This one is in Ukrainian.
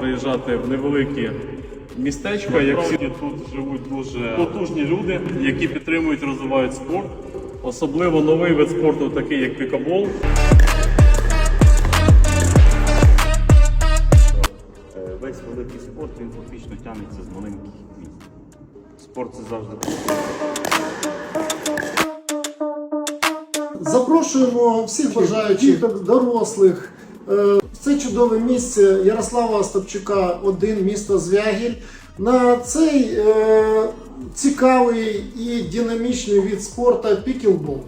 приїжджати в невеликі містечка, як всі тут живуть дуже потужні люди, які підтримують, розвивають спорт. Особливо новий вид спорту, такий як пікабол. Е, Весь великий спорт він фактично тягнеться з маленьких міст. Спорт це завжди Запрошуємо всіх бажаючих дорослих. Це чудове місце Ярослава Остапчука, один місто Звягіль. На цей е, цікавий і динамічний від спорту пікілбол.